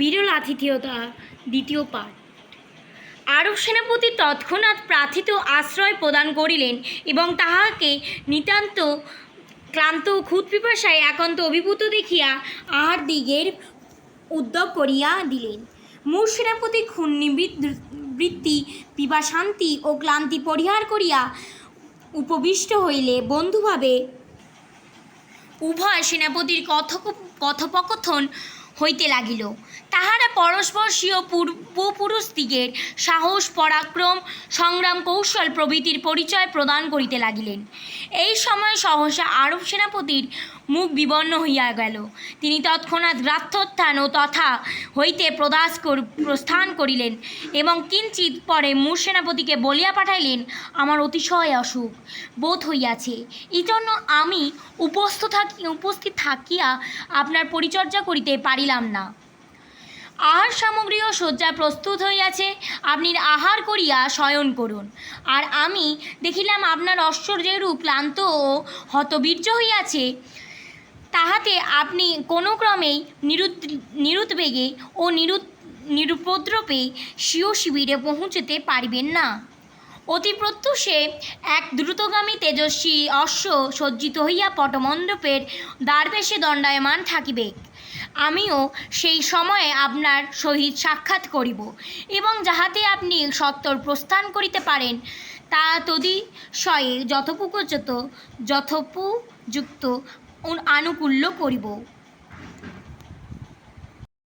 বিরল আতিথেয়তা, দ্বিতীয় পাঠ। আরব সেনাপতি তৎক্ষণাৎ প্রার্থিত আশ্রয় প্রদান করিলেন এবং তাহাকে নিতান্ত ক্লান্ত খুদ একান্ত অভিভূত দেখিয়া আহার দিগের উদ্যোগ করিয়া দিলেন। মূল সেনাপতি বৃত্তি পিপাশান্তি ও ক্লান্তি পরিহার করিয়া উপবিষ্ট হইলে বন্ধুভাবে উভয় সেনাপতির কথোপ, কথোপকথন হইতে লাগিল। তাহারা পরস্পর স্বীয় পূর্বপুরুষদিগের সাহস, পরাক্রম, সংগ্রাম, কৌশল প্রভৃতির পরিচয় প্রদান করিতে লাগিলেন। এই সময় সহসা আরব সেনাপতির মুখ বিবর্ণ হইয়া গেল। তিনি তৎক্ষণাৎ গ্রাথ্যোত্থান ও তথা হইতে প্রদাস প্রস্থান করিলেন এবং কিঞ্চিত পরে মূর সেনাপতিকে বলিয়া পাঠাইলেন, আমার অতিশয় অসুখ, বোধ হইয়াছে। এই জন্য আমি উপস্থ থাকি উপস্থিত থাকিয়া আপনার পরিচর্যা করিতে পারিলাম না। আহার সামগ্রীও শয্যা প্রস্তুত হইয়াছে, আপনি আহার করিয়া শয়ন করুন। আর আমি দেখিলাম আপনার ঐশ্বর্যরূপ ক্লান্ত ও হতবীর্য হইয়াছে, তাহাতে আপনি কোনো ক্রমেই নিরুদ নিরুদ্বেগে ও নিরুদ নিরুপদ্রবে স্বীয় শিবিরে পৌঁছতে পারিবেন না। অতি প্রত্যুষে এক দ্রুতগামী তেজস্বী অশ্ব সজ্জিত হইয়া পটমণ্ডপের দ্বারবেশে দণ্ডায়মান থাকিবে। আমিও সেই সময়ে আপনার সহিত সাক্ষাৎ করিব এবং যাহাতে আপনি সত্তর প্রস্থান করিতে পারেন, তা তদিশয়ে যথোপযুক্ত যথোপযুক্ত আনুকূল্য করিব।